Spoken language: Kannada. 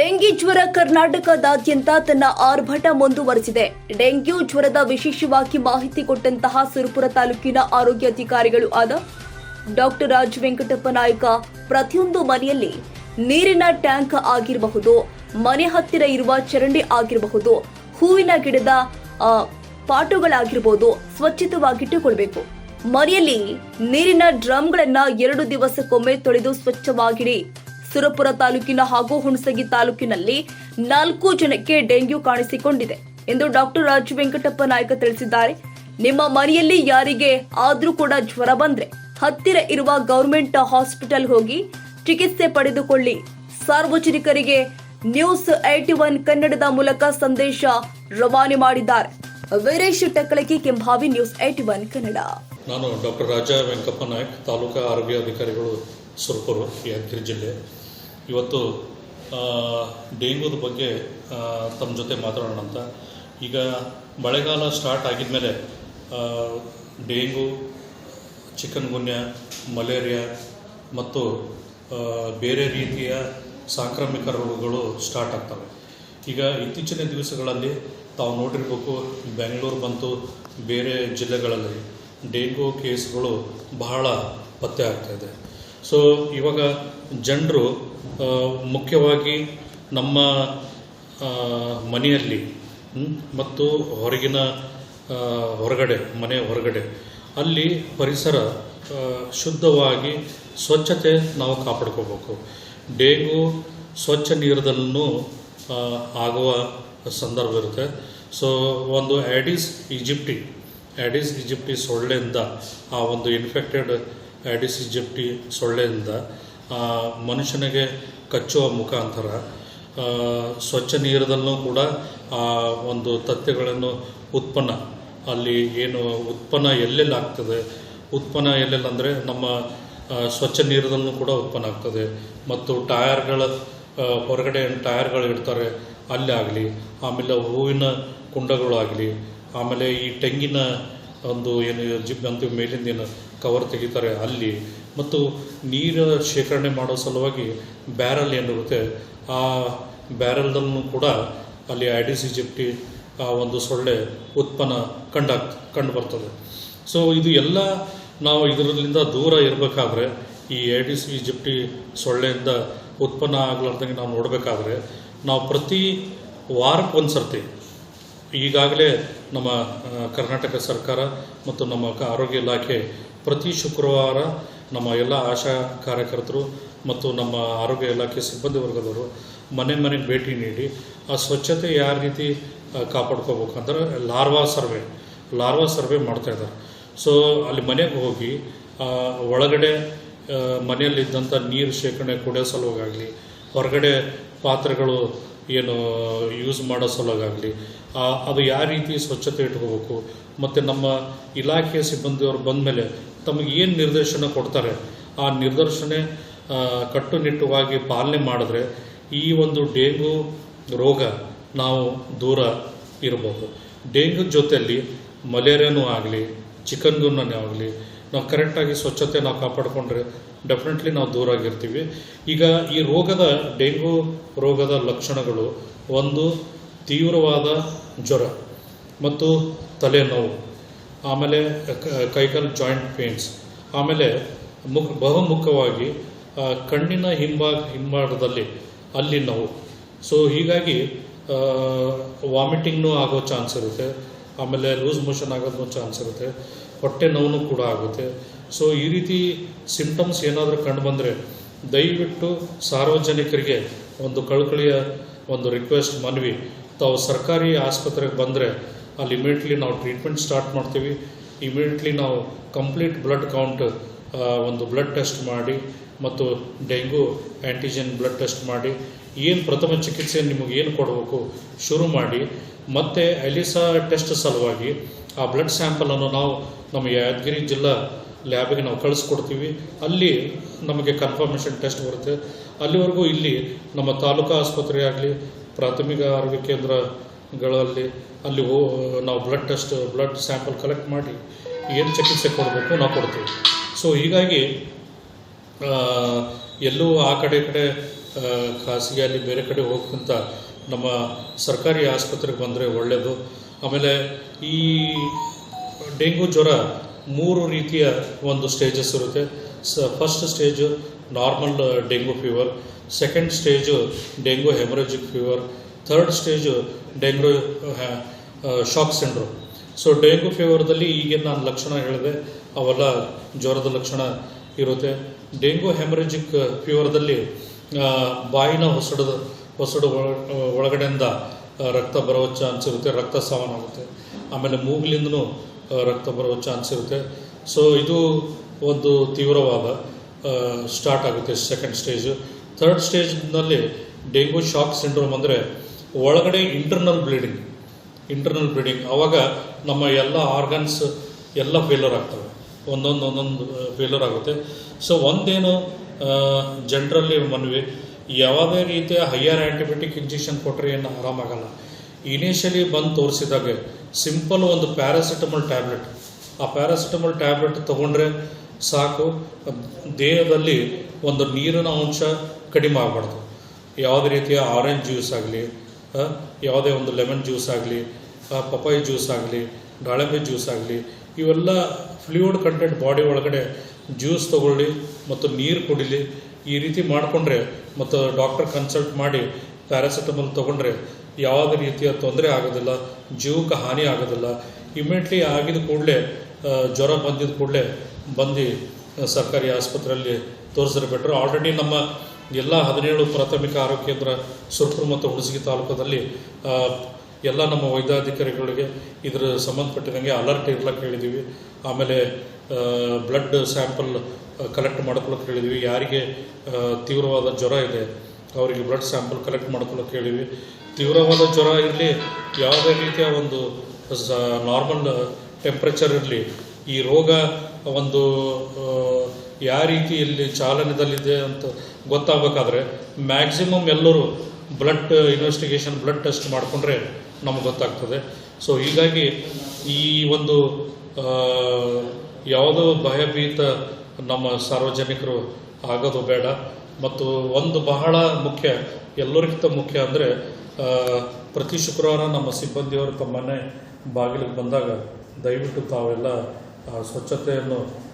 ಡೆಂಗಿ ಜ್ವರ ಕರ್ನಾಟಕದಾದ್ಯಂತ ತನ್ನ ಆರ್ಭಟ ಮುಂದುವರೆಸಿದೆ. ಡೆಂಗ್ಯೂ ಜ್ವರದ ವಿಶೇಷವಾಗಿ ಮಾಹಿತಿ ಕೊಟ್ಟಂತಹ ಸುರಪುರ ತಾಲೂಕಿನ ಆರೋಗ್ಯ ಅಧಿಕಾರಿಗಳು ಆದ ಡಾಕ್ಟರ್ ರಾಜ್ ವೆಂಕಟಪ್ಪ ನಾಯ್ಕ ಪ್ರತಿಯೊಂದು ಮನೆಯಲ್ಲಿ ನೀರಿನ ಟ್ಯಾಂಕ್ ಆಗಿರಬಹುದು, ಮನೆ ಹತ್ತಿರ ಇರುವ ಚರಂಡಿ ಆಗಿರಬಹುದು, ಹೂವಿನ ಗಿಡದ ಪಾಟುಗಳಾಗಿರ್ಬೋದು ಸ್ವಚ್ಛತವಾಗಿಟ್ಟುಕೊಳ್ಬೇಕು. ಮನೆಯಲ್ಲಿ ನೀರಿನ ಡ್ರಮ್ಗಳನ್ನ ಎರಡು ದಿವಸಕ್ಕೊಮ್ಮೆ ತೊಳೆದು ಸ್ವಚ್ಛವಾಗಿಡಿ. ಸುರಪುರ ತಾಲೂಕಿನ ಹಾಗೂ ಹುಣಸಗಿ ತಾಲೂಕಿನಲ್ಲಿ ನಾಲ್ಕು ಜನಕ್ಕೆ ಡೆಂಗ್ಯೂ ಕಾಣಿಸಿಕೊಂಡಿದೆ ಎಂದು ಡಾಕ್ಟರ್ ರಾಜು ವೆಂಕಟಪ್ಪ ನಾಯ್ಕ ತಿಳಿಸಿದ್ದಾರೆ. ನಿಮ್ಮ ಮನೆಯಲ್ಲಿ ಯಾರಿಗೆ ಆದ್ರೂ ಕೂಡ ಜ್ವರ ಬಂದ್ರೆ ಹತ್ತಿರ ಇರುವ ಗೌರ್ಮೆಂಟ್ ಹಾಸ್ಪಿಟಲ್ ಹೋಗಿ ಚಿಕಿತ್ಸೆ ಪಡೆದುಕೊಳ್ಳಿ. ಸಾರ್ವಜನಿಕರಿಗೆ ನ್ಯೂಸ್ ಏಟಿ ಒನ್ ಕನ್ನಡದ ಮೂಲಕ ಸಂದೇಶ ರವಾನೆ ಮಾಡಿದ್ದಾರೆ. Veeresh Takkalaki Kembhavi news AT one Kannada. ನಾನು ಡಾಕ್ಟರ್ ರಾಜ ವೆಂಕಪ್ಪ ನಾಯಕ್, ತಾಲೂಕಾ ಆರೋಗ್ಯ ಅಧಿಕಾರಿಗಳು ಸುರಪುರ, ಯಾದಗಿರಿ ಜಿಲ್ಲೆ. ಇವತ್ತು ಡೆಂಗೂದ ಬಗ್ಗೆ ತಮ್ಮ ಜೊತೆ ಮಾತಾಡೋಣ ಅಂತ. ಈಗ ಮಳೆಗಾಲ ಸ್ಟಾರ್ಟ್ ಆಗಿದ್ಮೇಲೆ ಆ, ಡೆಂಗು ಚಿಕನ್ ಗುನ್ಯ ಮಲೇರಿಯಾ ಮತ್ತು ಬೇರೆ ರೀತಿಯ ಸಾಂಕ್ರಾಮಿಕ ರೋಗಗಳು ಸ್ಟಾರ್ಟ್ ಆಗ್ತವೆ. ಈಗ ಇತ್ತೀಚಿನ ದಿವಸಗಳಲ್ಲಿ ತಾವು ನೋಡಿರ್ಬೇಕು ಬೆಂಗಳೂರು ಬಂತು ಬೇರೆ ಜಿಲ್ಲೆಗಳಲ್ಲಿ ಡೆಂಗು ಕೇಸ್ಗಳು ಬಹಳ ಪತ್ತೆ ಆಗ್ತಾಯಿದೆ ಸೊ ಇವಾಗ ಜನರು ಮುಖ್ಯವಾಗಿ ನಮ್ಮ ಮನೆಯಲ್ಲಿ ಮತ್ತು ಹೊರಗಿನ ಹೊರಗಡೆ, ಮನೆ ಹೊರಗಡೆ, ಅಲ್ಲಿ ಪರಿಸರ ಶುದ್ಧವಾಗಿ ಸ್ವಚ್ಛತೆ ನಾವು ಕಾಪಾಡ್ಕೋಬೇಕು. ಡೇಂಗು, ಸ್ವಚ್ಛ ನೀರದಲ್ಲೂ ಆಗುವ ಸಂದರ್ಭ ಇರುತ್ತೆ. ಸೊ ಒಂದು ಆ್ಯಡಿಸ್ ಈಜಿಪ್ಟಿ ಆ್ಯಡಿಸ್ ಈಜಿಪ್ಟಿ ಸೊಳ್ಳೆಯಿಂದ ಆ ಒಂದು ಇನ್ಫೆಕ್ಟೆಡ್ ಆ್ಯಡಿಸ್ ಜಪ್ಟಿ ಸೊಳ್ಳೆಯಿಂದ ಮನುಷ್ಯನಿಗೆ ಕಚ್ಚುವ ಮುಖಾಂತರ ಸ್ವಚ್ಛ ನೀರದಲ್ಲೂ ಕೂಡ ಒಂದು ತತ್ವಗಳನ್ನು ಉತ್ಪನ್ನ, ಅಲ್ಲಿ ಏನು ಉತ್ಪನ್ನ ಎಲ್ಲೆಲ್ಲಿ ಆಗ್ತದೆ, ಉತ್ಪನ್ನ ಎಲ್ಲೆಲ್ಲ ಅಂದರೆ ನಮ್ಮ ಸ್ವಚ್ಛ ನೀರದಲ್ಲೂ ಕೂಡ ಉತ್ಪನ್ನ ಆಗ್ತದೆ. ಮತ್ತು ಟಯರ್ಗಳ ಹೊರಗಡೆ ಟಯರ್ಗಳು ಇಡ್ತಾರೆ, ಅಲ್ಲಿ ಆಗಲಿ, ಆಮೇಲೆ ಹೂವಿನ ಕುಂಡಗಳಾಗಲಿ ಆಮೇಲೆ ಈ ತೆಂಗಿನ ಒಂದು ಏನು ಜಿಪ್ ಅಂತೀವಿ ಮೇಲಿಂದ ಏನು ಕವರ್ ತೆಗಿತಾರೆ ಅಲ್ಲಿ. ಮತ್ತು ನೀರು ಶೇಖರಣೆ ಮಾಡೋ ಸಲುವಾಗಿ ಬ್ಯಾರಲ್ ಏನಿರುತ್ತೆ, ಆ ಬ್ಯಾರಲ್ದಲ್ಲೂ ಕೂಡ ಅಲ್ಲಿ ಐಡಿಸ್ ಇಜಿಪ್ಟಿ ಆ ಒಂದು ಸೊಳ್ಳೆ ಉತ್ಪನ್ನ ಕಂಡಾಗ್ ಕಂಡು ಬರ್ತದೆ ಸೊ, ಇದು ಎಲ್ಲ ನಾವು ಇದರಿಂದ ದೂರ ಇರಬೇಕಾದ್ರೆ, ಈ ಏಡಿಸ್ ಈಜಿಪ್ಟಿ ಸೊಳ್ಳೆಯಿಂದ ಉತ್ಪನ್ನ ಆಗ್ಲಾರ್ದಂಗೆ ನಾವು ನೋಡಬೇಕಾದ್ರೆ, ನಾವು ಪ್ರತಿ ವಾರಕ್ಕೆ ಒಂದು ಸರ್ತಿ ಈಗಾಗಲೇ ನಮ್ಮ ಕರ್ನಾಟಕ ಸರ್ಕಾರ ಮತ್ತು ನಮ್ಮ ಆರೋಗ್ಯ ಇಲಾಖೆ ಪ್ರತಿ ಶುಕ್ರವಾರ ನಮ್ಮ ಎಲ್ಲ ಆಶಾ ಕಾರ್ಯಕರ್ತರು ಮತ್ತು ನಮ್ಮ ಆರೋಗ್ಯ ಇಲಾಖೆ ಸಿಬ್ಬಂದಿ ವರ್ಗದವರು ಮನೆ ಮನೆಗೆ ಭೇಟಿ ನೀಡಿ ಆ ಸ್ವಚ್ಛತೆ ಯಾವ ರೀತಿ ಕಾಪಾಡ್ಕೋಬೇಕಂದ್ರೆ ಲಾರ್ವಾ ಸರ್ವೆ ಲಾರ್ವಾ ಸರ್ವೆ ಮಾಡ್ತಾ ಇದ್ದಾರೆ. ಸೊ ಅಲ್ಲಿ ಮನೆಗೆ ಹೋಗಿ ಒಳಗಡೆ ಮನೆಯಲ್ಲಿದ್ದಂಥ ನೀರು ಶೇಖರಣೆ ಕುಡಿಯೋ ಸಲುವಾಗಲಿ ಹೊರಗಡೆ ಪಾತ್ರೆಗಳು ಏನು ಯೂಸ್ ಮಾಡೋ ಸಲುವಾಗಲಿ ಅದು ಯಾವ ರೀತಿ ಸ್ವಚ್ಛತೆ ಇಟ್ಕೋಬೇಕು, ಮತ್ತು ನಮ್ಮ ಇಲಾಖೆಯ ಸಿಬ್ಬಂದಿಯವರು ಬಂದ ತಮಗೆ ಏನು ನಿರ್ದೇಶನ ಕೊಡ್ತಾರೆ? ಆ ನಿರ್ದೇಶನೆ ಕಟ್ಟುನಿಟ್ಟುವಾಗಿ ಪಾಲನೆ ಮಾಡಿದ್ರೆ ಈ ಒಂದು ಡೆಂಗು ರೋಗ ನಾವು ದೂರ ಇರ್ಬೋದು. ಡೆಂಗು ಜೊತೆಯಲ್ಲಿ ಮಲೇರಿಯಾನೂ ಆಗಲಿ ಚಿಕನ್ ಆಗಲಿ, ನಾವು ಕರೆಕ್ಟಾಗಿ ಸ್ವಚ್ಛತೆ ನಾವು ಕಾಪಾಡಿಕೊಂಡ್ರೆ ಡೆಫಿನೆಟ್ಲಿ ನಾವು ದೂರ ಆಗಿರ್ತೀವಿ. ಈಗ ಈ ರೋಗದ, ಡೆಂಗು ರೋಗದ ಲಕ್ಷಣಗಳು ಒಂದು ತೀವ್ರವಾದ ಜ್ವರ ಮತ್ತು ತಲೆನೋವು. ಆಮೇಲೆ ಕೈಕಾಲು ಜಾಯಿಂಟ್ ಪೇನ್ಸ್ ಆಮೇಲೆ ಮುಖ, ಬಹುಮುಖವಾಗಿ ಕಣ್ಣಿನ ಹಿಂಭಾಗ ಹಿಂಭಾಗದಲ್ಲಿ ಅಲ್ಲಿ ನೋವು. ಸೊ ಹೀಗಾಗಿ ವಾಮಿಟಿಂಗ್ನೂ ಆಗೋ ಚಾನ್ಸ್ ಇರುತ್ತೆ. ಆಮೇಲೆ ಲೂಸ್ ಮೋಷನ್ ಆಗೋದು ಚಾನ್ಸ್ ಇರುತ್ತೆ. ಹೊಟ್ಟೆ ನೋವು ಕೂಡ ಆಗುತ್ತೆ. ಸೊ ಈ ರೀತಿ ಸಿಂಪ್ಟಮ್ಸ್ ಏನಾದರೂ ಕಂಡು ಬಂದರೆ, ದಯವಿಟ್ಟು ಸಾರ್ವಜನಿಕರಿಗೆ ಒಂದು ಕಳಕಳಿಯ ಒಂದು ರಿಕ್ವೆಸ್ಟ್ ಮನವಿ. ತಾವು ಸರ್ಕಾರಿ ಆಸ್ಪತ್ರೆಗೆ ಬಂದರೆ ಅಲ್ಲಿ ಇಮಿಡಿಯೇಟ್ಲಿ ನಾವು ಟ್ರೀಟ್ಮೆಂಟ್ ಸ್ಟಾರ್ಟ್ ಮಾಡ್ತೀವಿ. ಇಮಿಡಿಯೇಟ್ಲಿ ನಾವು ಕಂಪ್ಲೀಟ್ ಬ್ಲಡ್ ಕೌಂಟ್ ಒಂದು ಬ್ಲಡ್ ಟೆಸ್ಟ್ ಮಾಡಿ ಮತ್ತು ಡೆಂಗು ಆ್ಯಂಟಿಜೆನ್ ಬ್ಲಡ್ ಟೆಸ್ಟ್ ಮಾಡಿ. ಏನು ಪ್ರಥಮ ಚಿಕಿತ್ಸೆ ನಿಮಗೆ ಏನು ಕೊಡಬೇಕು? ಶುರು ಮಾಡಿ. ಮತ್ತು ಅಲಿಸಾ ಟೆಸ್ಟ್ ಸಲುವಾಗಿ ಆ ಬ್ಲಡ್ ಸ್ಯಾಂಪಲನ್ನು ನಾವು ನಮ್ಮ ಯಾದಗಿರಿ ಜಿಲ್ಲಾ ಲ್ಯಾಬಿಗೆ ನಾವು ಕಳಿಸ್ಕೊಡ್ತೀವಿ. ಅಲ್ಲಿ ನಮಗೆ ಕನ್ಫರ್ಮೇಷನ್ ಟೆಸ್ಟ್ ಬರುತ್ತೆ. ಅಲ್ಲಿವರೆಗೂ ಇಲ್ಲಿ ನಮ್ಮ ತಾಲೂಕಾ ಆಸ್ಪತ್ರೆ ಆಗಲಿ ಪ್ರಾಥಮಿಕ ಆರೋಗ್ಯ ಕೇಂದ್ರಗಳಲ್ಲಿ ಅಲ್ಲಿ ನಾವು blood test blood sample collect ಮಾಡಿ ಏನು ಚಿಕಿತ್ಸೆ ಕೊಡಬೇಕು ನಾವು ಕೊಡ್ತೀವಿ. ಸೊ ಹೀಗಾಗಿ ಎಲ್ಲೂ ಆ ಕಡೆ ಕಡೆ ಖಾಸಗಿ ಅಲ್ಲಿ ಬೇರೆ ಕಡೆ ಹೋಗೋಕ್ಕಿಂತ ನಮ್ಮ ಸರ್ಕಾರಿ ಆಸ್ಪತ್ರೆಗೆ ಬಂದರೆ ಒಳ್ಳೆಯದು ಆಮೇಲೆ ಈ ಡೆಂಗು ಜ್ವರ ಮೂರು ರೀತಿಯ ಒಂದು ಸ್ಟೇಜಸ್ ಇರುತ್ತೆ. ಸ first stage normal dengue fever second stage dengue haemorrhagic fever third stage dengue shock syndrome so dengue ಫೀವರ್ದಲ್ಲಿ ಈಗಿನ ನಾನು ಲಕ್ಷಣ ಹೇಳಿದೆ ಅವೆಲ್ಲ ಜ್ವರದ ಲಕ್ಷಣ ಇರುತ್ತೆ. ಡೆಂಗು ಹೆಮರೇಜಿಕ್ ಫೀವರ್ದಲ್ಲಿ ಬಾಯಿನ ಹೊಸಡದ, ಹೊಸಡು ಒಳ- ಒಳಗಡೆಯಿಂದ ರಕ್ತ ಬರೋ ಚಾನ್ಸ್ ಇರುತ್ತೆ, ರಕ್ತ ಸಾವನಾಗುತ್ತೆ ಆಮೇಲೆ ಮೂಗ್ಲಿಂದನೂ ರಕ್ತ ಬರೋ ಚಾನ್ಸ್ ಇರುತ್ತೆ. ಸೊ ಇದು ಒಂದು ತೀವ್ರವಾದ ಸ್ಟಾರ್ಟ್ ಆಗುತ್ತೆ ಸೆಕೆಂಡ್ ಸ್ಟೇಜ್ ಥರ್ಡ್ ಸ್ಟೇಜ್ನಲ್ಲಿ ಡೆಂಗು ಶಾಕ್ ಸಿಂಡ್ರೋಮ್ ಅಂದರೆ ಒಳಗಡೆ ಇಂಟರ್ನಲ್ ಬ್ಲೀಡಿಂಗ್ ಇಂಟರ್ನಲ್ ಬ್ಲೀಡಿಂಗ್ ಆವಾಗ ನಮ್ಮ ಎಲ್ಲ ಆರ್ಗನ್ಸ್ ಎಲ್ಲ ಫೇಲರ್ ಆಗ್ತವೆ. ಒಂದೊಂದು ಒಂದೊಂದು ಫೇಲರ್ ಆಗುತ್ತೆ. ಸೊ ಒಂದೇನು ಜನರಲ್ಲಿ ಮನವಿ, ಯಾವುದೇ ರೀತಿಯ ಹೈಯರ್ ಆ್ಯಂಟಿಬಯೋಟಿಕ್ ಇಂಜೆಕ್ಷನ್ ಕೊಟ್ಟರೆ ಏನು ಆರಾಮಾಗಲ್ಲ. ಇನಿಷಿಯಲಿ ಬಂದು ತೋರಿಸಿದಾಗ ಸಿಂಪಲ್ ಒಂದು ಪ್ಯಾರಾಸಿಟಮಲ್ ಟ್ಯಾಬ್ಲೆಟ್ ಆ ಪ್ಯಾರಾಸಿಟಮಲ್ ಟ್ಯಾಬ್ಲೆಟ್ ತೊಗೊಂಡ್ರೆ ಸಾಕು. ದೇಹದಲ್ಲಿ ಒಂದು ನೀರಿನ ಅಂಶ ಕಡಿಮೆ ಆಗಬಾರ್ದು. ಯಾವುದೇ ರೀತಿಯ ಆರೆಂಜ್ ಜ್ಯೂಸ್ ಆಗಲಿ ಯಾವುದೇ ಒಂದು ಲೆಮನ್ ಜ್ಯೂಸ್ ಆಗಲಿ ಪಪಾಯಿ ಜ್ಯೂಸ್ ಆಗಲಿ, ದಾಳಿಂಬೆ ಜ್ಯೂಸ್ ಆಗಲಿ, ಇವೆಲ್ಲ ಫ್ಲೂಯಿಡ್ ಕಂಟೆಂಟ್ ಬಾಡಿ ಒಳಗಡೆ ಜ್ಯೂಸ್ ತಗೊಳ್ಳಿ ಮತ್ತು ನೀರು ಕುಡಿಲಿ. ಈ ರೀತಿ ಮಾಡಿಕೊಂಡ್ರೆ ಮತ್ತು ಡಾಕ್ಟರ್ ಕನ್ಸಲ್ಟ್ ಮಾಡಿ ಪ್ಯಾರಾಸಿಟಮಲ್ ತೊಗೊಂಡ್ರೆ ಯಾವುದೇ ರೀತಿಯ ತೊಂದರೆ ಆಗೋದಿಲ್ಲ, ಜೀವಕ್ಕೆ ಹಾನಿ ಆಗೋದಿಲ್ಲ. ಇಮಿಡಿಯೇಟ್ಲಿ ಆಗಿದ ಕೂಡಲೇ ಜ್ವರ ಬಂದಿದ್ದ ಕೂಡಲೇ ಬಂದು ಸರ್ಕಾರಿ ಆಸ್ಪತ್ರೆಯಲ್ಲಿ ತೋರಿಸಿದ್ರೆ ಬೆಟ್ರು ಆಲ್ರೆಡಿ ನಮ್ಮ ಎಲ್ಲ ಹದಿನೇಳು ಪ್ರಾಥಮಿಕ ಆರೋಗ್ಯ ಕೇಂದ್ರ ಸುರಪುರ ಮತ್ತು ಹುಣಸಗಿ ತಾಲೂಕದಲ್ಲಿ ಎಲ್ಲ ನಮ್ಮ ವೈದ್ಯಾಧಿಕಾರಿಗಳಿಗೆ ಇದರ ಸಂಬಂಧಪಟ್ಟಿದಂಗೆ ಅಲರ್ಟ್ ಇರ್ಲಕ್ಕೆ ಹೇಳಿದ್ದೀವಿ ಆಮೇಲೆ ಬ್ಲಡ್ ಸ್ಯಾಂಪಲ್ ಕಲೆಕ್ಟ್ ಮಾಡ್ಕೊಳಕ್ಕೆ ಹೇಳಿದ್ವಿ. ಯಾರಿಗೆ ತೀವ್ರವಾದ ಜ್ವರ ಇದೆ, ಅವರಿಗೆ ಬ್ಲಡ್ ಸ್ಯಾಂಪಲ್ ಕಲೆಕ್ಟ್ ಮಾಡ್ಕೊಳ್ಳೋಕೆ ಹೇಳಿದ್ವಿ. ತೀವ್ರವಾದ ಜ್ವರ ಇರಲಿ, ಯಾವುದೇ ರೀತಿಯ ಒಂದು ನಾರ್ಮಲ್ ಟೆಂಪ್ರೇಚರ್ ಇರಲಿ, ಈ ರೋಗ ಒಂದು ಆ, ರೀತಿ ರೀತಿಯಲ್ಲಿ ಚಾಲನೆದಲ್ಲಿದೆ ಅಂತ ಗೊತ್ತಾಗಬೇಕಾದ್ರೆ ಮ್ಯಾಕ್ಸಿಮಮ್ ಎಲ್ಲರೂ ಬ್ಲಡ್ ಇನ್ವೆಸ್ಟಿಗೇಷನ್ ಬ್ಲಡ್ ಟೆಸ್ಟ್ ಮಾಡಿಕೊಂಡ್ರೆ ನಮ್ಗೆ ಗೊತ್ತಾಗ್ತದೆ. ಸೊ ಹೀಗಾಗಿ ಈ ಒಂದು ಯಾವುದೋ ಭಯಭೀತ ನಮ್ಮ ಸಾರ್ವಜನಿಕರು ಆಗೋದು ಬೇಡ. ಮತ್ತು ಒಂದು ಬಹಳ ಮುಖ್ಯ ಎಲ್ಲರಿಗಿಂತ ಮುಖ್ಯ ಅಂದರೆ ಪ್ರತಿ ಶುಕ್ರವಾರ ನಮ್ಮ ಸಿಬ್ಬಂದಿಯವರು ತಮ್ಮನೆ ಬಾಗಿಲಿಗೆ ಬಂದಾಗ ದಯವಿಟ್ಟು ತಾವೆಲ್ಲ ಸ್ವಚ್ಛತೆಯನ್ನು